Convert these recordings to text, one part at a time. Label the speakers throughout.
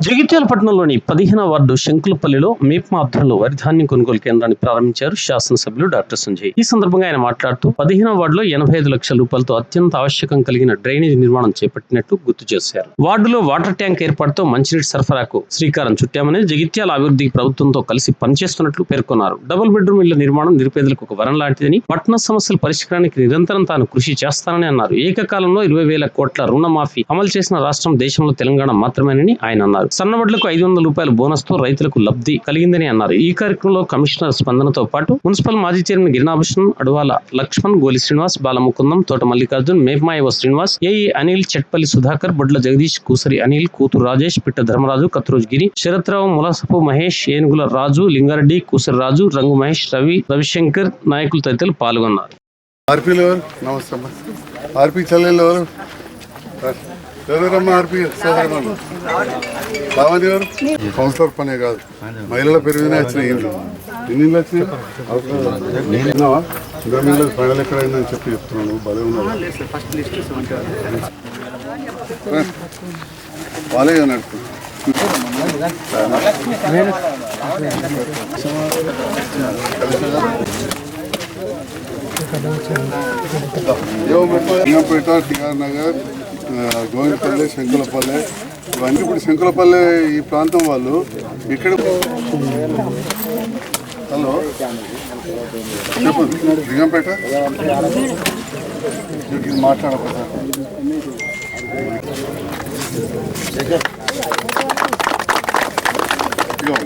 Speaker 1: జగిత్యాల పట్టణంలోని పదిహేనవ వార్డు శంకులపల్లిలో మేప్మా ఆధ్వర్యంలో వరిధాన్యం కొనుగోలు కేంద్రాన్ని ప్రారంభించారు శాసనసభ్యులు డాక్టర్ సంజయ్. ఈ సందర్భంగా ఆయన మాట్లాడుతూ పదిహేనవ వార్డులో ఎనభై ఐదు లక్షల రూపాయలతో అత్యంత ఆవశ్యకం కలిగిన డ్రైనేజ్ నిర్మాణం చేపట్టినట్టు గుర్తు చేశారు. వార్డులో వాటర్ ట్యాంక్ ఏర్పాటుతో మంచినీటి సరఫరాకు శ్రీకారం చుట్టామని జగిత్యాల అభివృద్ధికి ప్రభుత్వంతో కలిసి పనిచేస్తున్నట్లు పేర్కొన్నారు. డబుల్ బెడ్రూమ్ ఇళ్ళ నిర్మాణం నిరుపేదలకు ఒక వరం లాంటిదని పట్టణ సమస్యల పరిష్కారానికి నిరంతరం తాను కృషి చేస్తానని అన్నారు. ఏకకాలంలో ఇరవై వేల కోట్ల రుణమాఫీ అమలు చేసిన రాష్ట్రం దేశంలో తెలంగాణ మాత్రమేనని ఆయన అన్నారు. సన్నవడ్లకు ఐదు వందల రూపాయల బోనస్తో రైతులకు లబ్ధి కలిగిందని అన్నారు. ఈ కార్యక్రమంలో కమిషనర్ స్పందనతో పాటు మున్సిపల్ మాజీ చైర్మన్ గిరినాభూషణ్ అడవాల లక్ష్మణ్ గోలి శ్రీనివాస్ బాలముకుందం తోట మల్లికార్జున్ మేఘమాయవ శ్రీనివాస్ ఏఈ అనిల్ చెట్పల్లి సుధాకర్ బొడ్ల జగదీష్ కూసరి అనిల్ కూతురు రాజేష్ పిట్ట ధర్మరాజు కత్రోజ్ గిరి శరత్రావు ములసపు మహేష్ ఏనుగుల రాజు లింగారెడ్డి కూసరి రాజు రంగు మహేష్ రవి రవిశంకర్ నాయకులు తదితరులు పాల్గొన్నారు.
Speaker 2: ఆర్పీలు ఎవరు? నమస్తే ఆర్పీ చెల్లెళ్ళు ఎవరు? కావాలి ఎవరు? కౌన్సిలర్ పనే కాదు. మహిళల పెరిగిన వచ్చినాయి ఇండ్లు ఎన్ని ఇండ్లు వచ్చినాయి ఇంకా చెప్పి చెప్తున్నాను. భలే ఉన్నావు. రా. టిఆర్ నగర్. గోవిందపల్లి శంకులపల్లె ఇవన్నీ ఇప్పుడు శంకులపల్లె ఈ ప్రాంతం వాళ్ళు. ఇక్కడ హలో? చెప్పు లింగంపేట ఇది మాట్లాడకపోతే ఇదిగో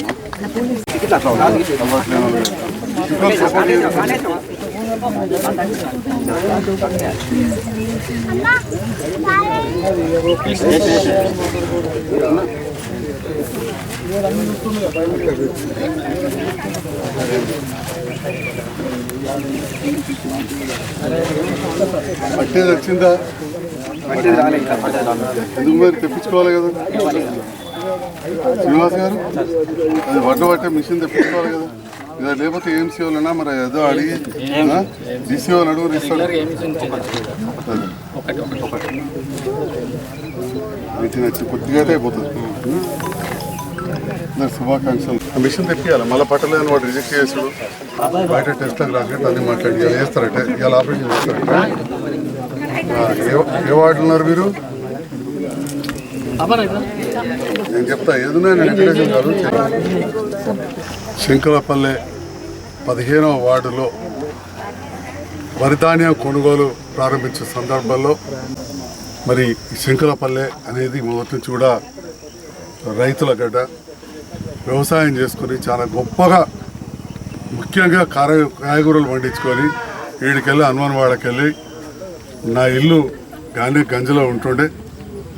Speaker 2: పట్టేది వచ్చిందా? ఎందుకు మరి తెప్పించుకోవాలి కదా? శ్రీనివాస్ గారు? అది వడ్డ పట్టే మిషన్ తెప్పించుకోవాలి కదా? లేకపోతే ఏం సేవలన్నా మరి ఏదో అడిగి డీసీ వాళ్ళు అడుగు ఇస్తాడు నచ్చి కొద్దిగా అయితే అయిపోతుంది. శుభాకాంక్షలు. మిషన్ తెప్పియాలి. మళ్ళీ పట్టలేదని వాడు రిజెక్ట్ చేసుడు బయట టెస్ట్లకు రాకెట్ అన్ని మాట్లాడి ఇలా వేస్తారట ఇలా ఆపరేషన్ చేస్తారట. ఏ- వార్డు ఉన్నారు మీరు? నేను చెప్తా ఏదైనా నేను చెప్పాను. శంకరపల్లె పదిహేనవ వార్డులో వరిధాన్యం కొనుగోలు ప్రారంభించే సందర్భంలో మరి శంకరపల్లె అనేది మొదటి నుంచి కూడా రైతుల గడ్డ. వ్యవసాయం చేసుకుని చాలా గొప్పగా ముఖ్యంగా కార కాయగూరలు పండించుకొని వీడికెళ్ళి హనుమాన్వాడకెళ్ళి నా ఇల్లు గాంధీ గంజలో ఉంటుండే.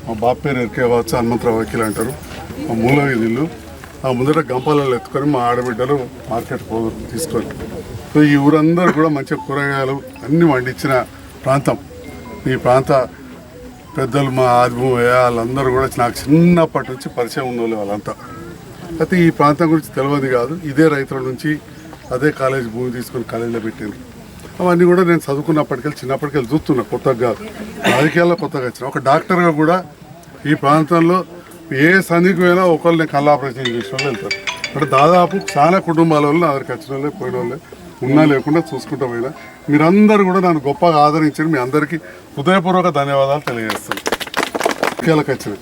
Speaker 2: మా బాపేరు ఎరికే వచ్చు హనుమంతరావు వకీలు అంటారు. మా మూలవి ఇల్లు. ఆ ముందర గంపాలలో ఎత్తుకొని మా ఆడబిడ్డలు మార్కెట్ పోదు తీసుకొని. సో ఈ ఊరందరూ కూడా మంచిగా కూరగాయలు అన్నీ పండించిన ప్రాంతం. ఈ ప్రాంత పెద్దలు మా ఆదిభూమయ్య వాళ్ళందరూ కూడా నాకు చిన్నప్పటి నుంచి పరిచయం ఉన్న వాళ్ళు వాళ్ళంతా. అయితే ఈ ప్రాంతం గురించి తెలియదు కాదు. ఇదే రైతుల నుంచి అదే కాలేజ్ భూమి తీసుకొని కాలేజీలో పెట్టింది అవన్నీ కూడా నేను చదువుకున్నప్పటికెళ్ళి చిన్నప్పటికెళ్ళి చూస్తున్నా కొత్తగా. కాదు రాజకీయాల్లో కొత్తగా వచ్చిన. ఒక డాక్టర్గా కూడా ఈ ప్రాంతంలో ఏ సంధికి పోయినా ఒకళ్ళు నేను కళ్ళ ఆపరేషన్ చేసిన వాళ్ళు వెళ్తారు. అంటే దాదాపు చాలా కుటుంబాల వాళ్ళు నా దగ్గరికి వచ్చిన వాళ్ళే పోయిన వాళ్ళే ఉన్నా లేకుండా చూసుకుంటూ పోయినా. మీరందరూ కూడా నన్ను గొప్పగా ఆదరించారు. మీ అందరికీ హృదయపూర్వక ధన్యవాదాలు తెలియజేస్తాను. రాజకీయాలకు వచ్చిన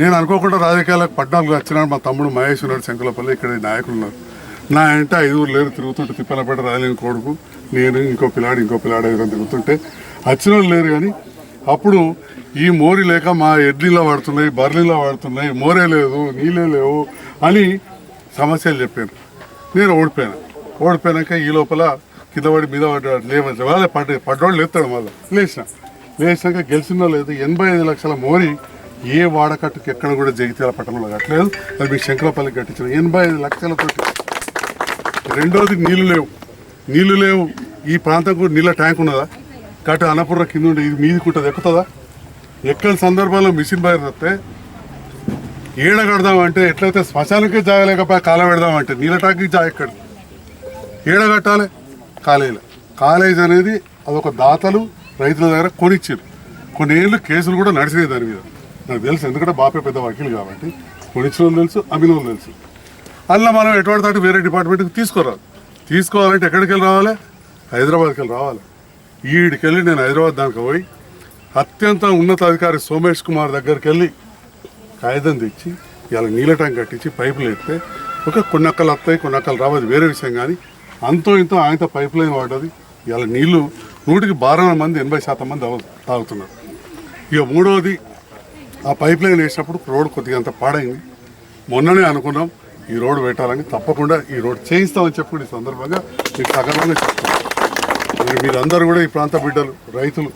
Speaker 2: నేను అనుకోకుండా రాజకీయాలకు పద్నాలుగు వచ్చినాడు మా తమ్ముడు మహేష్ ఉన్నాడు శంకులపల్లి ఇక్కడ నాయకులు ఉన్నారు. నా అంటే ఐదుగురు లేరు తిరుగుతుంటే తిప్పలపేట రాయలేని కొడుకు నేను ఇంకో పిల్లాడు ఇంకో పిల్లాడు ఐదుగురు తిరుగుతుంటే. వచ్చిన వాళ్ళు లేరు కానీ అప్పుడు ఈ మోరి లేక మా ఎడ్లీలో పడుతున్నాయి బర్లీలో పడుతున్నాయి మోరే లేదు నీళ్ళే లేవు అని సమస్యలు చెప్పాను నేను ఓడిపోయాను. ఓడిపోయాక ఈ లోపల కింద పడి మీద పడ్డాడు లేవని వాళ్ళే పడ్డ పడ్డోళ్ళు లేస్తాడు మళ్ళీ. లేచిన. లేచినాక గెలిచిందో లేదు ఎనభై ఐదు లక్షల మోరి ఏ వాడకట్టుకు ఎక్కడ కూడా జగిత్యాల పట్టణంలో కట్టలేదు. అది మీ శంకరపల్లికి కట్టించిన ఎనభై ఐదు లక్షలతో రెండోది నీళ్ళు లేవు. నీళ్ళు లేవు. ఈ ప్రాంతం కూడా నీళ్ళ ట్యాంక్ ఉన్నదా? కట్ట అన్నపూర్ణ కింద ఉండే ఇది మీది ఉంటుంది ఎక్కుతుందా? ఎక్కని సందర్భంలో మిషన్ బయట వస్తే ఏడ కడదామంటే ఎట్లయితే శ్మశానకే జాగలేకపోయా కాల పెడదామంటే నీళ్ళ ట్యాంక్కి జాగ ఎక్కడ ఏడ కట్టాలి? కాలేజీలో. కాలేజ్ అనేది అదొక దాతలు రైతుల దగ్గర కొనిచ్చారు. కొన్ని ఏళ్ళు కేసులు కూడా నడిచినాయి దాని మీద. నాకు తెలుసు ఎందుకంటే బాపే పెద్ద వకీలు కాబట్టి. కొనిచ్చిన వాళ్ళు తెలుసు అమ్మిన వాళ్ళు తెలుసు. అందులో మనం ఎటువంటి తట్టు వేరే డిపార్ట్మెంట్కి తీసుకోరాదు తీసుకోవాలంటే ఎక్కడికి వెళ్ళి రావాలి? హైదరాబాద్కి వెళ్ళి రావాలి. ఈడికెళ్ళి నేను హైదరాబాద్ దానికి పోయి అత్యంత ఉన్నతాధికారి సోమేష్ కుమార్ దగ్గరికి వెళ్ళి కాగితం తెచ్చి ఇలా నీళ్ళ కట్టించి పైపులు ఎత్తే ఒక కొన్ని అక్కలు వస్తాయి కొన్ని అక్కలు రావద్దు వేరే విషయం కానీ అంతో ఇంతో ఆయనతో పైప్ లైన్ వాడది. ఇలా నీళ్ళు నూటికి బారవ మంది ఎనభై శాతం మంది తాగుతున్నారు. ఇక మూడవది ఆ పైప్ లైన్ వేసినప్పుడు రోడ్ కొద్దిగా అంత పాడైంది. మొన్ననే అనుకున్నాం ఈ రోడ్డు పెట్టాలని తప్పకుండా ఈ రోడ్ చేయిస్తామని చెప్పి ఈ సందర్భంగా మీకు సగర్వంగా మరి మీరందరూ కూడా ఈ ప్రాంత బిడ్డలు రైతులు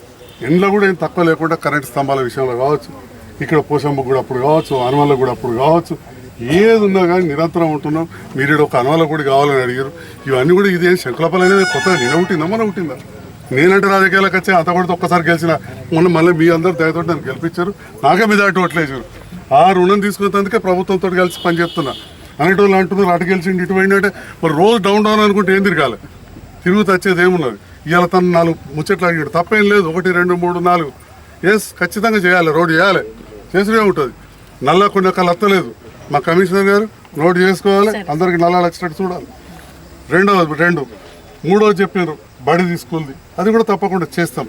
Speaker 2: ఎండ్లో కూడా ఏం తక్కువ లేకుండా కరెంటు స్తంభాల విషయంలో కావచ్చు ఇక్కడ పోషమ్మ కూడా అప్పుడు కావచ్చు అనుమల కూడా అప్పుడు కావచ్చు ఏది ఉన్నా కానీ నిరంతరం ఉంటున్నాం. మీరు ఒక అనుమల కూడా కావాలని అడిగారు. ఇవన్నీ కూడా ఇదే శంకులపల్లి అనేది కొత్తగా నేను పుట్టిందా మన పుట్టిందా? నేనంటే రాజకీయాలకు వచ్చి అంత కూడా ఒక్కసారి గెలిచిన మొన్న మళ్ళీ మీ అందరూ దయతో నన్ను గెలిపించారు. నాకే మీద అటు ఓట్లేసారు ఆ రుణం తీసుకున్నందుకే ప్రభుత్వంతో కలిసి పనిచేస్తున్నా వాళ్ళు అంటున్నారు అటు గెలిచిండి ఇటు పోయిందంటే మరి రోజు డౌన్ డౌన్ అనుకుంటే ఏం తిరగాలి? తిరుగుతూ వచ్చేది ఏమున్నది? ఇవాళ తను నాలుగు ముచ్చట్లు అడిగాడు తప్పేం లేదు. ఒకటి రెండు మూడు నాలుగు. ఎస్ ఖచ్చితంగా చేయాలి. రోడ్ చేయాలి. చేసుడే ఉంటుంది నల్ల కొన్ని ఒక్కలు అత్తలేదు. మా కమిషనర్ గారు రోడ్ చేసుకోవాలి. అందరికి నల్ల వచ్చినట్టు చూడాలి. రెండవది రెండు. మూడవది చెప్పారు బడి తీసుకుంది. అది కూడా తప్పకుండా చేస్తాం.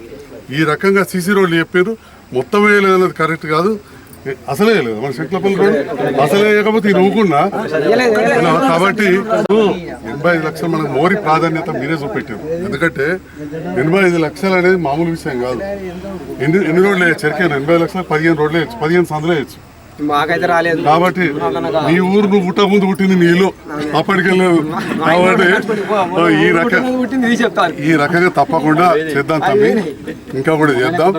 Speaker 2: ఈ రకంగా సీసీ రోడ్లు చెప్పారు మొత్తం వేయలేదు అన్నది కరెక్ట్ కాదు. అసలే లేదు. మన శంకులపల్లి రోడ్ అసలే లేకపోతే నవ్వుకున్నా. కాబట్టి ఎనభై ఐదు లక్షలు మనకు మోరి ప్రాధాన్యత మీరే చూపెట్టారు. ఎందుకంటే ఎనభై ఐదు లక్షలు అనేది మామూలు విషయం కాదు. ఎన్ని ఎన్ని రోడ్లు వేయచ్చు? ఎనభై లక్షలు పదిహేను రోడ్లు వేయచ్చు. పదిహేను సందులు వేయచ్చు.
Speaker 3: మాకైతే రాలేదు.
Speaker 2: కాబట్టి నీ ఊరు నువ్వు పుట్ట ముందు పుట్టింది నీళ్ళు అప్పటికెళ్ళలేదు కాబట్టి ఈ రక ఈ రకంగా తప్పకుండా చేద్దాం తమ్మి. ఇంకా కూడా చేద్దాం.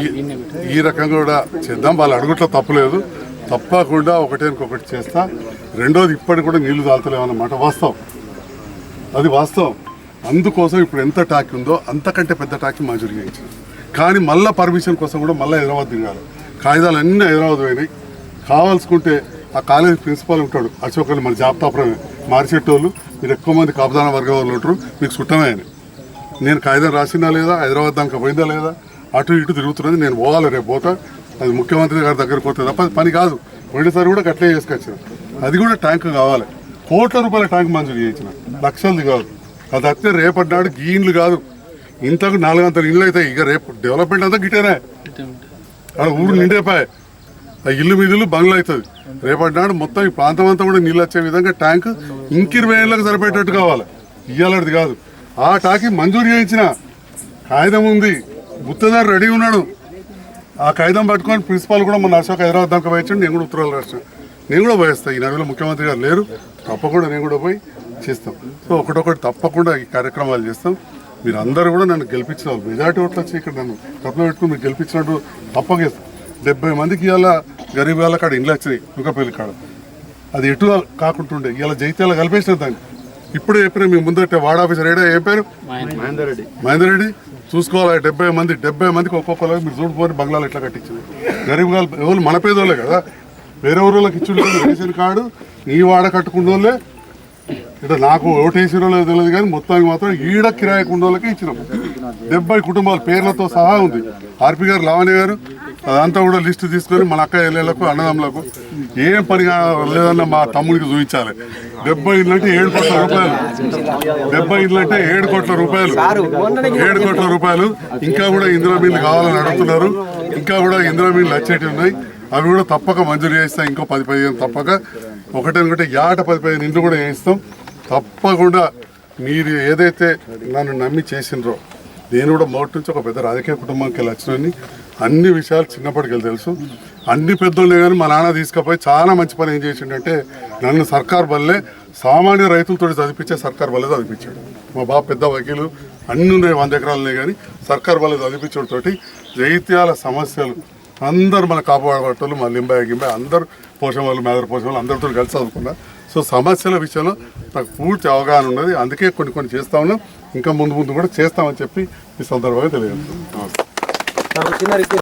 Speaker 2: ఈ- ఈ రకంగా కూడా చేద్దాం. వాళ్ళ అడుగుట్లో తప్పులేదు. తప్పకుండా ఒకటే ఇంకొకటి చేస్తా. రెండోది ఇప్పటికి కూడా నీళ్ళు తాగుతలేమన్నమాట వాస్తవం. అది వాస్తవం. అందుకోసం ఇప్పుడు ఎంత టాక్ ఉందో అంతకంటే పెద్ద టాక్ మంజూరు చేయించారు కానీ మళ్ళీ పర్మిషన్ కోసం కూడా మళ్ళీ హైదరాబాద్ తిరగాలి. కాగితాలు అన్నీ హైదరాబాద్ పోయినాయి. కావాల్సుకుంటే ఆ కాలేజ్ ప్రిన్సిపాల్ ఉంటాడు అశోక్ మన జాబితాపురమే మార్చెట్టోళ్ళు మీరు ఎక్కువ మంది కాపుదాన వర్గం వాళ్ళు ఉంటారు మీకు చుట్టమే అని. నేను కాగితం రాసినా లేదా హైదరాబాద్ దానికి పోయిందా లేదా అటు ఇటు తిరుగుతున్నది నేను పోవాలి రేపు పోతా. అది ముఖ్యమంత్రి గారి దగ్గరికి పోతే తప్ప పని కాదు. పోయినసారి కూడా కట్లే చేసుకొచ్చిన అది కూడా ట్యాంక్ కావాలి. కోట్ల రూపాయల ట్యాంక్ మంజూరు చేయించిన. లక్షలది కాదు. అది అయితే రేపటి నాడు గీన్లు కాదు. ఇంతకు నాలుగంతలు ఇండ్లు అవుతాయి ఇక రేపు డెవలప్మెంట్ అంతా గిటేనే అక్కడ ఊరు నిండేపాయ ఆ ఇల్లు మీదులు బంగ్లా అవుతుంది. రేపటి నాడు మొత్తం ఈ ప్రాంతం అంతా కూడా నీళ్ళు వచ్చే విధంగా ట్యాంక్ ఇంక ఇరవై ఏళ్ళకి సరిపోయేటట్టు కావాలి. ఇయ్యాలది కాదు. ఆ టాకి మంజూరు చేయించిన కాగితం ఉంది. గుత్తదారు రెడీ ఉన్నాడు. ఆ కాగితం పట్టుకొని ప్రిన్సిపాల్ కూడా మన అశోక్ హైదరాబాద్ దాకా పోయించండి. నేను కూడా ఉత్తరాలు రాసిన. నేను కూడా పోయిస్తాను ఈ నదిలో ముఖ్యమంత్రి గారు లేరు. తప్పకుండా నేను కూడా పోయి చేస్తాం. సో ఒకటొకటి తప్పకుండా ఈ కార్యక్రమాలు చేస్తాం. మీరు అందరూ కూడా నన్ను గెలిపించిన వాళ్ళు మెజార్టీ ఓట్లు వచ్చి ఇక్కడ నన్ను కప్పులో పెట్టుకుని మీరు గెలిపించినట్టు తప్పకేస్తాం డెబ్బై మందికి ఇవాళ గరీబ్ వాళ్ళ కాడ ఇండ్లు వచ్చినాయి యుగపల్లి కాడ. అది ఎటు కాకుంటుండే. ఇలా జైత్యాల కలిపేసిన దాన్ని. ఇప్పుడే చెప్పిన మీ ముందట వార్డ్ ఆఫీసర్ ఏడా ఏ పేరు? మహేందర్. రెడ్డి. చూసుకోవాలి డెబ్బై మంది డెబ్బై మందికి ఒక్కొక్కరు మీరు చూడుకోని బంగ్లాలు ఎట్లా కట్టించింది గరీబ్ వాళ్ళు ఎవరు మన పేదోళ్ళే కదా. వేరే ఊళ్ళకి ఇచ్చిండు రేషన్ కార్డు నీ వాడ కట్టుకున్న అంటే ఇట్లా నాకు ఓటేసిరో లేదో తెలియదు కానీ మొత్తానికి మాత్రం ఈడ కిరాయి కుండోళ్ళకి ఇచ్చినాం. డెబ్బై కుటుంబాల పేర్లతో సహా ఉంది. ఆర్పి గారు లావణ్య గారు అదంతా కూడా లిస్టు తీసుకొని మన అక్క ఎల్లెళ్ళకు అన్నదమ్ములకు ఏం పని లేదన్న మా తమ్ముడికి చూపించాలి. డెబ్బై ఇళ్ళంటే అంటే ఏడు కోట్ల రూపాయలు. డెబ్బై ఇళ్ళంటే అంటే ఏడు కోట్ల రూపాయలు. ఏడు కోట్ల రూపాయలు. ఇంకా కూడా ఇందిరా మిల్లు కావాలని అడుగుతున్నారు. ఇంకా కూడా ఇందిరా మిల్లు వచ్చేటివి ఉన్నాయి. అవి కూడా తప్పక మంజూరు చేస్తాం ఇంకో పది పదిహేను తప్పక. ఒకటే ఒకటి యాట పది పదిహేను ఇండ్లు కూడా చేయిస్తాం తప్పకుండా మీరు ఏదైతే నన్ను నమ్మి చేసినరో నేను కూడా మొదటి నుంచి ఒక పెద్ద రాజకీయ కుటుంబానికి వెళ్ళి వచ్చినని అన్ని విషయాలు చిన్నప్పటికి తెలుసు. అన్ని పెద్దోళ్ళే కానీ మా నాన్న తీసుకుపోయి చాలా మంచి పని ఏం చేసిండంటే నన్ను సర్కార్ వల్లే సామాన్య రైతులతో చదివించే సర్కార్ బల్లే చదివించాడు మా బాబు పెద్ద వకీలు అన్ని ఉన్నాయి వంద ఎకరాలనే కానీ సర్కార్ బల్లే చదివించడంతోటి జైత్యాల సమస్యలు అందరు మన కాపాడబట్టలు మా లింబాయి గింబాయి అందరు పోషణ వాళ్ళు మేదర పోషణ వాళ్ళు అందరితో కలిసి చదువుకున్నా. సో సమస్యల విషయంలో నాకు పూర్తి అవగాహన ఉన్నది. అందుకే కొన్ని కొన్ని చేస్తా ఉన్నాం. ఇంకా ముందు ముందు కూడా చేస్తామని చెప్పి ఈ సందర్భంగా తెలియజేస్తున్నాం.